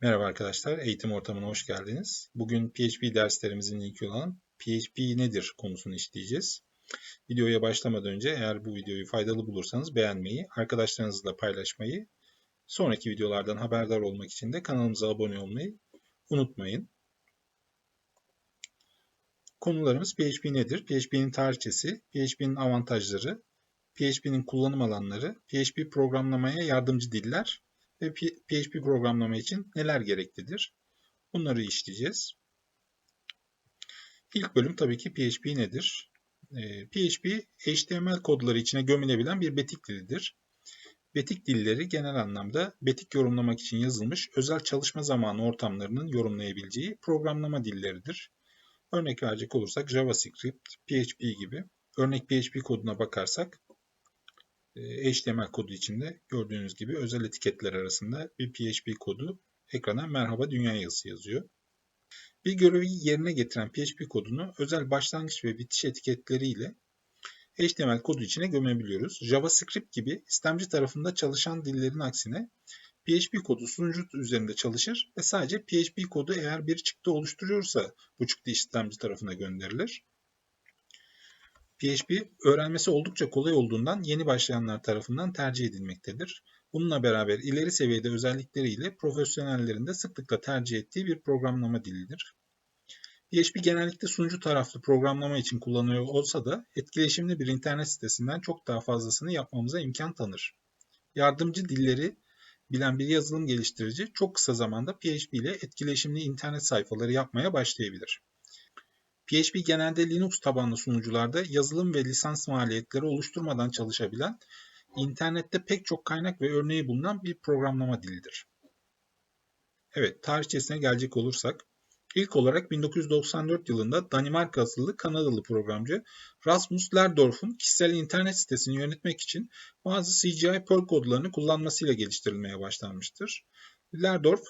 Merhaba arkadaşlar, eğitim ortamına hoş geldiniz. Bugün PHP derslerimizin ilki olan PHP nedir konusunu işleyeceğiz. Videoya başlamadan önce eğer bu videoyu faydalı bulursanız beğenmeyi, arkadaşlarınızla paylaşmayı, sonraki videolardan haberdar olmak için de kanalımıza abone olmayı unutmayın. Konularımız PHP nedir? PHP'nin tarihçesi, PHP'nin avantajları, PHP'nin kullanım alanları, PHP programlamaya yardımcı diller ve PHP programlama için neler gereklidir? Bunları işleyeceğiz. İlk bölüm tabii ki PHP nedir? PHP, ee, HTML kodları içine gömülebilen bir betik dilidir. Betik dilleri genel anlamda betik yorumlamak için yazılmış özel çalışma zamanı ortamlarının yorumlayabileceği programlama dilleridir. Örnek verecek olursak JavaScript, PHP gibi. Örnek PHP koduna bakarsak HTML kodu içinde gördüğünüz gibi özel etiketler arasında bir PHP kodu ekrana merhaba dünya yazısı yazıyor. Bir görevi yerine getiren PHP kodunu özel başlangıç ve bitiş etiketleriyle HTML kodu içine gömebiliyoruz. JavaScript gibi istemci tarafında çalışan dillerin aksine PHP kodu sunucu üzerinde çalışır ve sadece PHP kodu eğer bir çıktı oluşturuyorsa bu çıktı istemci tarafına gönderilir. PHP öğrenmesi oldukça kolay olduğundan yeni başlayanlar tarafından tercih edilmektedir. Bununla beraber ileri seviyede özellikleriyle profesyonellerin de sıklıkla tercih ettiği bir programlama dilidir. PHP genellikle sunucu taraflı programlama için kullanılıyor olsa da etkileşimli bir internet sitesinden çok daha fazlasını yapmamıza imkan tanır. Yardımcı dilleri bilen bir yazılım geliştirici çok kısa zamanda PHP ile etkileşimli internet sayfaları yapmaya başlayabilir. PHP genelde Linux tabanlı sunucularda yazılım ve lisans maliyetleri oluşturmadan çalışabilen, internette pek çok kaynak ve örneği bulunan bir programlama dilidir. Evet, tarihçesine gelecek olursak, ilk olarak 1994 yılında Danimarka asıllı Kanadalı programcı Rasmus Lerdorf'un kişisel internet sitesini yönetmek için bazı CGI Perl kodlarını kullanmasıyla geliştirilmeye başlanmıştır. Lerdorf,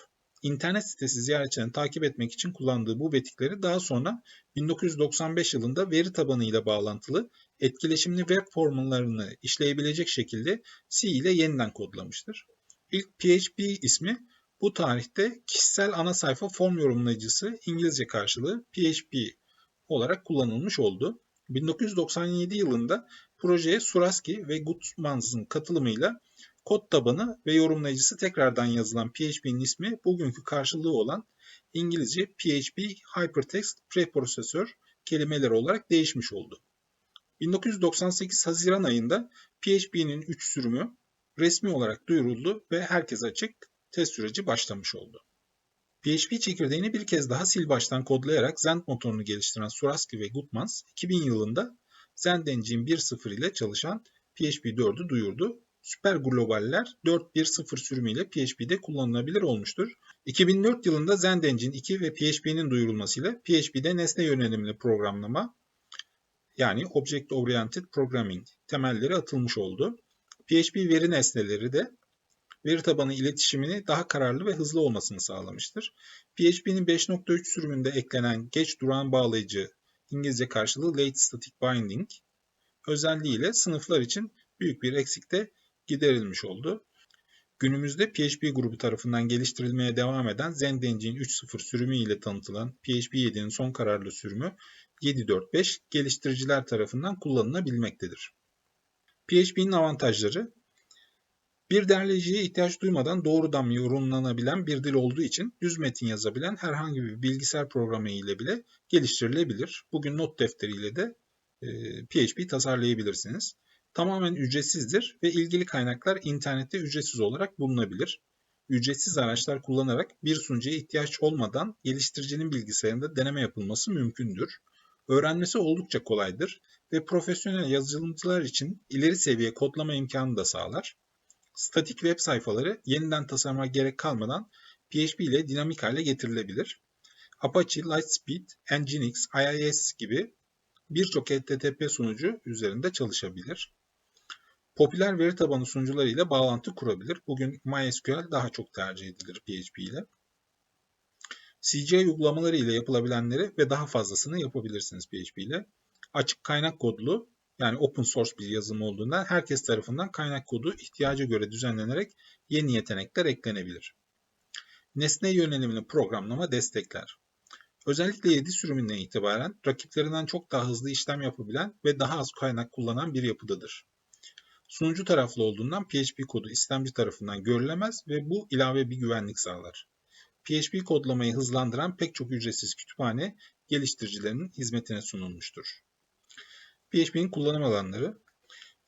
internet sitesi ziyaretçilerini takip etmek için kullandığı bu betikleri daha sonra 1995 yılında veri tabanı ile bağlantılı etkileşimli web formüllerini işleyebilecek şekilde C ile yeniden kodlamıştır. İlk PHP ismi bu tarihte kişisel ana sayfa form yorumlayıcısı İngilizce karşılığı PHP olarak kullanılmış oldu. 1997 yılında projeye Suraski ve Gutmans'ın katılımıyla Kod tabanı ve yorumlayıcısı tekrardan yazılan PHP'nin ismi bugünkü karşılığı olan İngilizce PHP Hypertext Preprocessor kelimeleri olarak değişmiş oldu. 1998 Haziran ayında PHP'nin 3 sürümü resmi olarak duyuruldu ve herkes açık test süreci başlamış oldu. PHP çekirdeğini bir kez daha sil baştan kodlayarak Zend motorunu geliştiren Suraski ve Gutmans 2000 yılında Zend Engine 1.0 ile çalışan PHP 4'ü duyurdu süper globaller 4.1.0 sürümüyle PHP'de kullanılabilir olmuştur. 2004 yılında Zend Engine 2 ve PHP'nin duyurulmasıyla PHP'de nesne yönelimli programlama yani Object Oriented Programming temelleri atılmış oldu. PHP veri nesneleri de veri tabanı iletişimini daha kararlı ve hızlı olmasını sağlamıştır. PHP'nin 5.3 sürümünde eklenen geç duran bağlayıcı İngilizce karşılığı Late Static Binding özelliğiyle sınıflar için büyük bir eksikte giderilmiş oldu. Günümüzde PHP grubu tarafından geliştirilmeye devam eden Zend Engine 3.0 sürümü ile tanıtılan PHP 7'nin son kararlı sürümü 7.4.5 geliştiriciler tarafından kullanılabilmektedir. PHP'nin avantajları bir derleyiciye ihtiyaç duymadan doğrudan yorumlanabilen bir dil olduğu için düz metin yazabilen herhangi bir bilgisayar programı ile bile geliştirilebilir. Bugün not defteriyle de PHP tasarlayabilirsiniz tamamen ücretsizdir ve ilgili kaynaklar internette ücretsiz olarak bulunabilir. Ücretsiz araçlar kullanarak bir sunucuya ihtiyaç olmadan geliştiricinin bilgisayarında deneme yapılması mümkündür. Öğrenmesi oldukça kolaydır ve profesyonel yazılımcılar için ileri seviye kodlama imkanı da sağlar. Statik web sayfaları yeniden tasarıma gerek kalmadan PHP ile dinamik hale getirilebilir. Apache, Lightspeed, Nginx, IIS gibi birçok HTTP sunucu üzerinde çalışabilir. Popüler veri tabanı sunucuları ile bağlantı kurabilir. Bugün MySQL daha çok tercih edilir PHP ile. CGI uygulamaları ile yapılabilenleri ve daha fazlasını yapabilirsiniz PHP ile. Açık kaynak kodlu yani open source bir yazılım olduğundan herkes tarafından kaynak kodu ihtiyaca göre düzenlenerek yeni yetenekler eklenebilir. Nesne yönelimli programlama destekler. Özellikle 7 sürümünden itibaren rakiplerinden çok daha hızlı işlem yapabilen ve daha az kaynak kullanan bir yapıdadır. Sunucu taraflı olduğundan PHP kodu istemci tarafından görülemez ve bu ilave bir güvenlik sağlar. PHP kodlamayı hızlandıran pek çok ücretsiz kütüphane geliştiricilerinin hizmetine sunulmuştur. PHP'nin kullanım alanları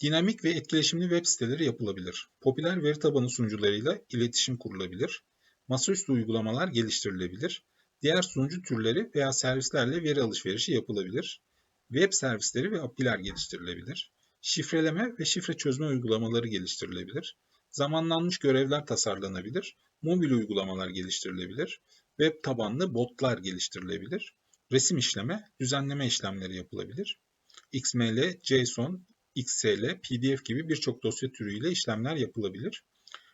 Dinamik ve etkileşimli web siteleri yapılabilir. Popüler veri tabanı sunucularıyla iletişim kurulabilir. Masaüstü uygulamalar geliştirilebilir. Diğer sunucu türleri veya servislerle veri alışverişi yapılabilir. Web servisleri ve API'ler geliştirilebilir. Şifreleme ve şifre çözme uygulamaları geliştirilebilir. Zamanlanmış görevler tasarlanabilir. Mobil uygulamalar geliştirilebilir. Web tabanlı botlar geliştirilebilir. Resim işleme, düzenleme işlemleri yapılabilir. XML, JSON, XSL, PDF gibi birçok dosya türüyle işlemler yapılabilir.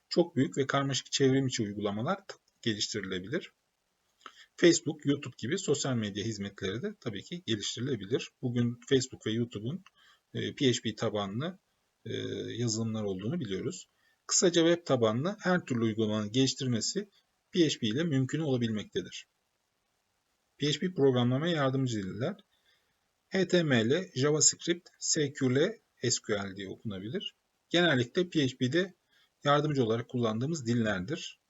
Çok büyük ve karmaşık çevrim içi uygulamalar geliştirilebilir. Facebook, YouTube gibi sosyal medya hizmetleri de tabii ki geliştirilebilir. Bugün Facebook ve YouTube'un PHP tabanlı e, yazılımlar olduğunu biliyoruz. Kısaca web tabanlı her türlü uygulamanın geliştirmesi PHP ile mümkün olabilmektedir. PHP programlama yardımcı diller HTML, JavaScript, SQL, SQL diye okunabilir. Genellikle PHP'de yardımcı olarak kullandığımız dillerdir.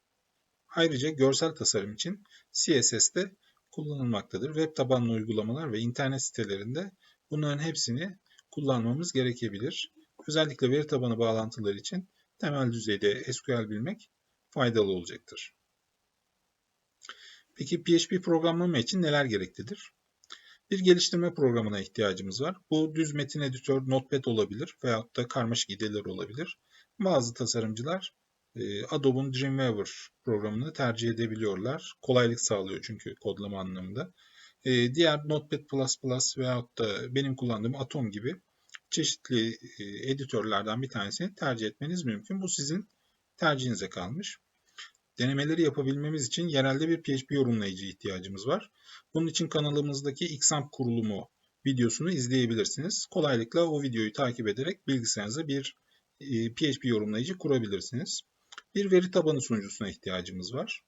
Ayrıca görsel tasarım için CSS de kullanılmaktadır. Web tabanlı uygulamalar ve internet sitelerinde bunların hepsini kullanmamız gerekebilir. Özellikle veri tabanı bağlantıları için temel düzeyde SQL bilmek faydalı olacaktır. Peki PHP programlama için neler gereklidir? Bir geliştirme programına ihtiyacımız var. Bu düz metin editör Notepad olabilir veyahut da karmaşık IDE'ler olabilir. Bazı tasarımcılar e, Adobe'un Dreamweaver programını tercih edebiliyorlar. Kolaylık sağlıyor çünkü kodlama anlamında. E, diğer Notepad++ veyahut da benim kullandığım Atom gibi çeşitli e, editörlerden bir tanesini tercih etmeniz mümkün. Bu sizin tercihinize kalmış. Denemeleri yapabilmemiz için yerelde bir PHP yorumlayıcı ihtiyacımız var. Bunun için kanalımızdaki XAMPP kurulumu videosunu izleyebilirsiniz. Kolaylıkla o videoyu takip ederek bilgisayarınıza bir PHP yorumlayıcı kurabilirsiniz. Bir veri tabanı sunucusuna ihtiyacımız var.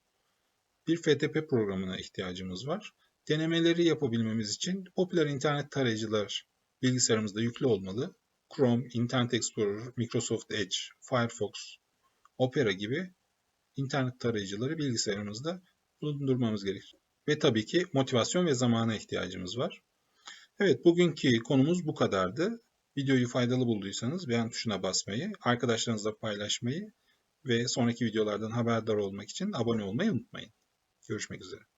Bir FTP programına ihtiyacımız var. Denemeleri yapabilmemiz için popüler internet tarayıcılar bilgisayarımızda yüklü olmalı. Chrome, Internet Explorer, Microsoft Edge, Firefox, Opera gibi internet tarayıcıları bilgisayarımızda bulundurmamız gerekir. Ve tabii ki motivasyon ve zamana ihtiyacımız var. Evet bugünkü konumuz bu kadardı. Videoyu faydalı bulduysanız beğen tuşuna basmayı, arkadaşlarınızla paylaşmayı ve sonraki videolardan haberdar olmak için abone olmayı unutmayın. Görüşmek üzere.